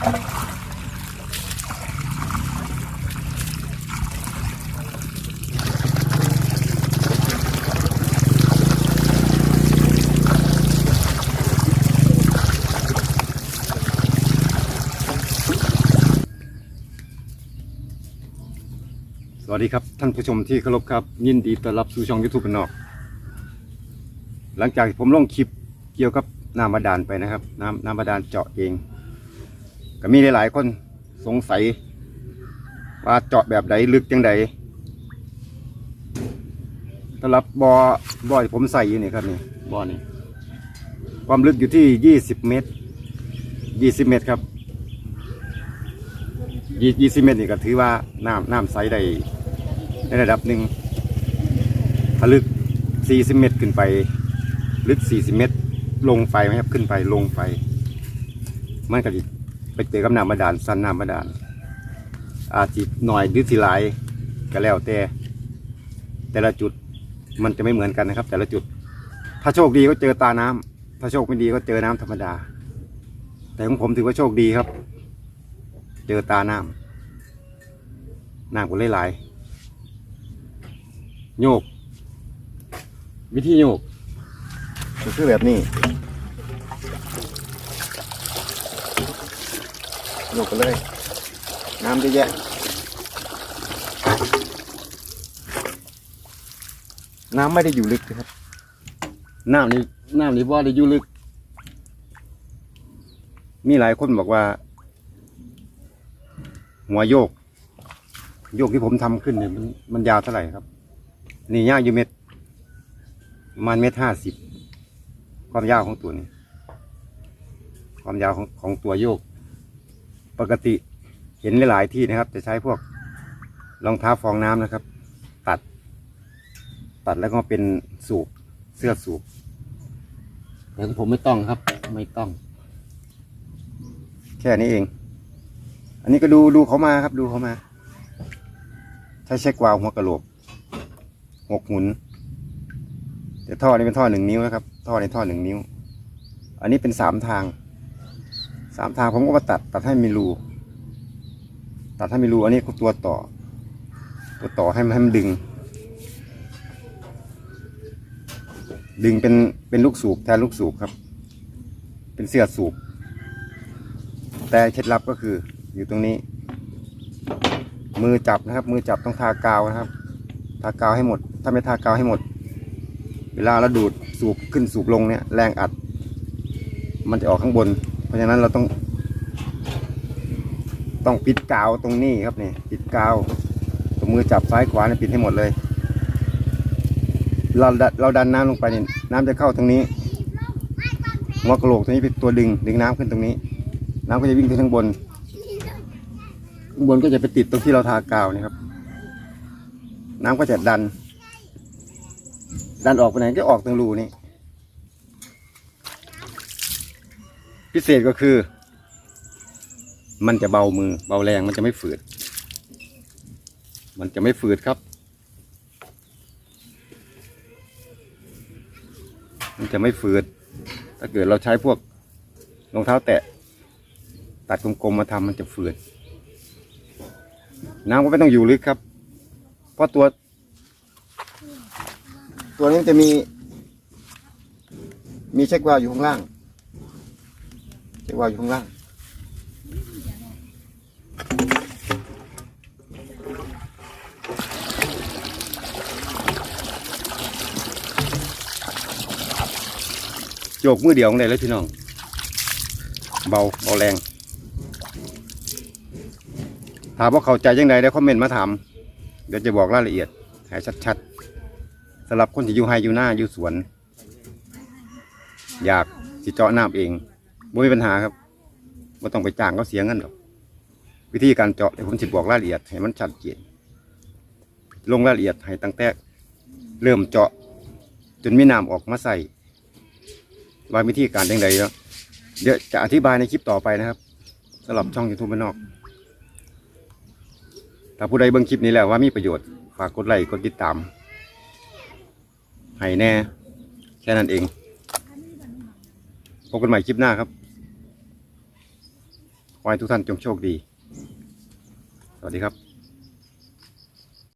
สวัสดีครับ ท่านผู้ชมที่เคารพครับ ยินดีต้อนรับสู่ช่องยูทูบเป็นนอก หลังจากผมลงคลิปเกี่ยวกับน้ำบาดาลไปนะครับ น้ำน้ำบาดาลเจาะเอง ก็มีหลายๆคนสงสัย ว่าเจาะแบบใดลึกจังใดสำหรับบอ่อบ่อที่ผมใส่อยู่นี่ครับนี่บ่อนี่ความลึกอยู่ที่ยี่สิบเมตรยี่สิบเมตรครับยี่ยี่สิบเมตรนี่ก็ถือว่าน้ำน้ำใสได้ในระดับหนึ่งถ้าลึกสี่สิบเมตรขึ้นไป ลึกสี่สิบเมตร ลงไฟไหมครับขึ้นไปลงไฟมันก็จะไป เจอกับน้ำบาดาลสันน้ำบาดาลอาจจะหน่อยหรือสิหลายก็แล้วแต่แต่ละจุดมันจะไม่เหมือนกันนะครับ แต่ละจุด ถ้าโชคดีก็เจอตาน้ำถ้าโชคไม่ดีก็เจอน้ำธรรมดา แต่ของผมถือว่าโชคดีครับ เจอตาน้ำน้ำก็เลไหลายโยก วิธีโยกก็คือแบบนี้ โยกไปเลย น้ำเยอะแยะ น้ำไม่ได้อยู่ลึกนะครับ น้ำนี่น้ำนี่ว่าได้อยู่ลึก มีหลายคนบอกว่า หัวโยก โยกที่ผมทำขึ้นเนี่ยมันมันยาวเท่าไหร่ครับ นี่ยาวอยู่เม็ดประมาณเม็ดห้าสิบความยาวของตัวนี้ ความยาวของของตัวโยก ปกติเห็นหลายๆที่นะครับ จะใช้พวกรองเท้าฟองน้ำนะครับ ตัด ตัดแล้วก็เป็นสูบเสื้อสูบแต่ของผมไม่ต้องครับ ไม่ต้อง แค่นี้เอง อันนี้ก็ดูดูเขามาครับ ดูเขามา ใช้เช็ควาล์วหัวกระโหลกหกหมุนแต่ท่อนี้เป็นท่อหนึ่งนิ้วนะครับ ท่อในท่อหนึ่งนิ้ว อันนี้เป็นสามทางสามทางผมก็มาตัดตัดให้มีรูตัดให้มีรูอันนี้คือตัวต่อ ตัวต่อให้มันให้มันดึง ดึงเป็นเป็นลูกสูบแทนลูกสูบครับ เป็นเสื้อสูบ แต่เคล็ดลับก็คืออยู่ตรงนี้ มือจับนะครับ มือจับต้องทากาวนะครับ ทากาวให้หมด ถ้าไม่ทากาวให้หมด เวลาเราดูดสูบขึ้นสูบลงเนี่ยแรงอัด มันจะออกข้างบน เพราะฉะนั้นเราต้อง ต้องปิดกาวตรงนี้ครับนี่ปิดกาวตรงมือจับซ้ายขวาเนี่ยปิดให้หมดเลย เราดันเราดันน้ำลงไปเนี่ยน้ำจะเข้าตรงนี้หัวกระโหลกตรงนี้เป็นตัวดึงดึงน้ำขึ้นตรงนี้ น้ำก็จะวิ่งขึ้นข้างบนข้างบนก็จะไปติดตรงที่เราทากาวนี่ครับ น้ำก็จะดัน ดันออกไปไหนก็ออกตรงรูนี้ พิเศษก็คือ มันจะเบามือ เบาแรงมันจะไม่ฝืด มันจะไม่ฝืดครับ มันจะไม่ฝืด ถ้าเกิดเราใช้พวกรองเท้าแตะ ตัดกลมๆมาทำมันจะฝืด น้ำก็ไม่ต้องอยู่ลึกครับ เพราะตัว ตัวนี้นจะมี มีเช็ควาอยู่ข้างล่าง เช็ควาอยู่ข้างล่างโยกมือเดียวของได้เลยพี่น้อง เบาเบาแรง ถามว่าเข้าใจยังไงได้คอมเมนต์มาถาม เดี๋ยวจะบอกรายละเอียดให้ชัดๆสำหรับคนที่อยู่ไฮอยู่หน้าอยู่สวน อยากสิเจาะน้ำเอง ไม่มีปัญหาครับไม่ต้องไปจ้างเขาเสียเงินหรอกวิธีการเจาะเดี๋ยวผมจะบอกรายละเอียดให้มันชัดเจนลงรายละเอียดให้ตั้งแต่เริ่มเจาะ จนมีน้ำออกมาใส่ว่าวิธีการยังไงเนาะเดี๋ยวจะอธิบายในคลิปต่อไปนะครับสำหรับช่องยูทูบบ้านนอกถ้าผู้ใดเบิ่งคลิปนี้แล้วว่ามีประโยชน์ฝากกดไลค์กดติดตามให้แน่ แค่นั้นเองพบกันใหม่คลิปหน้าครับ ขอให้ทุกท่านจงโชคดี สวัสดีครับ